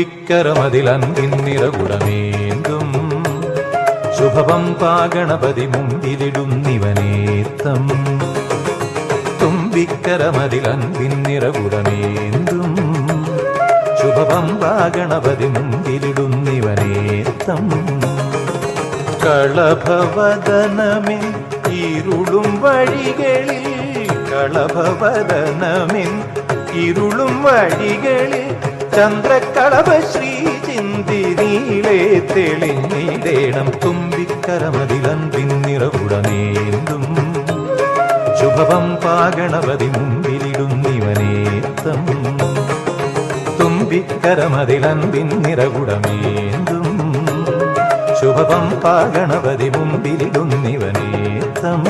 തുമ്പിക്കരമതിലൻപിൻ നിറകുടമേന്തും ശുഭവം പാഗണപതി മുമ്പിലിടുന്നിവനേത്തം തുമ്പിക്കരമതിലൻപിൻ നിറകുടമേന്തും ശുഭവം പാഗണപതി മുമ്പിലിടുന്നിവനേത്തം കളഭവദനമേ ഇരുളും വഴികളിൽ. കളഭവദനമിൻ ഇരുളും വഴികളിൽ ചന്ദ്രക്കളഭ ശ്രീ ചിന്തിനീളെ തെളിഞ്ഞിടേണം തുമ്പിക്കരമതിലൻപിൻ നിറകുടമേന്തും ശുഭവം പാകണവതി മുമ്പിലിടുന്നിവനേത്തം. തുമ്പിക്കരമതിലൻപിൻ നിറകുടമേന്തും ശുഭവം പാകണവതി മുമ്പിലിടുന്നിവനേത്തം.